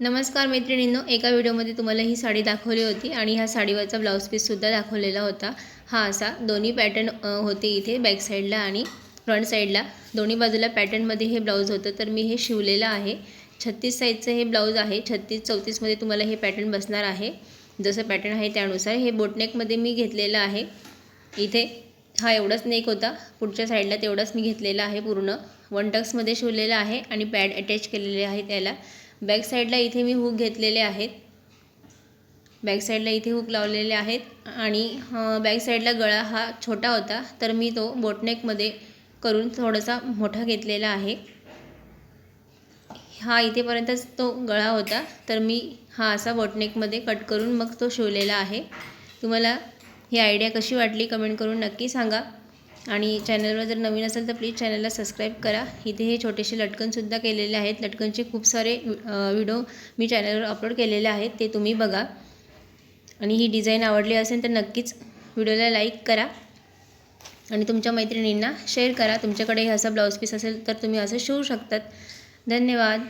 नमस्कार मैत्रिणींनो एका व्हिडिओमध्ये तुम्हाला ही साडी दाखवली होती आणि ह्या साडीवरचा ब्लाऊज पीससुद्धा दाखवलेला होता. हा असा दोन्ही पॅटर्न होते इथे बॅक साईडला आणि फ्रंट साईडला दोन्ही बाजूला पॅटर्नमध्ये हे ब्लाऊज होतं तर मी हे शिवलेलं आहे. छत्तीस साईजचं हे ब्लाऊज आहे. छत्तीस चौतीसमध्ये तुम्हाला हे पॅटर्न बसणार आहे. जसं पॅटर्न आहे त्यानुसार हे बोटनेकमध्ये मी घेतलेलं आहे. इथे हा एवढाच नेक होता. पुढच्या साईडला तेवढाच मी घेतलेला आहे पूर्ण. वन टक्समध्ये शिवलेला आहे आणि पॅड अटॅच केलेले आहे त्याला. बॅक साईडला इथे मी हुक घेतलेले आहेत. बॅक साईडला इथे हुक लावलेले आहेत आणि बॅक साईडला गळा हा छोटा होता तर मी तो बोटनेकमध्ये करून थोडासा मोठा घेतलेला आहे. हा इथेपर्यंतच तो गळा होता तर मी हा असा बोटनेकमध्ये कट करून मग तो शिवलेला आहे. तुम्हाला ही आयडिया कशी वाटली कमेंट करून नक्की सांगा. आणि चॅनलवर जर नवीन असेल तर प्लीज चॅनलला सबस्क्राईब करा. इथे हे छोटेसे लटकनसुद्धा केलेले आहेत. लटकनचे खूप सारे व्हिडिओ मी चॅनलवर अपलोड केलेले आहेत. ते तुम्ही बघा. आणि ही डिझाईन आवडली असेल तर नक्कीच व्हिडिओला लाईक करा. आणि तुमच्या मैत्रिणींना शेअर करा. तुमच्याकडे असा ब्लाऊज पीस असेल तर तुम्ही असं शिवू शकतात. धन्यवाद.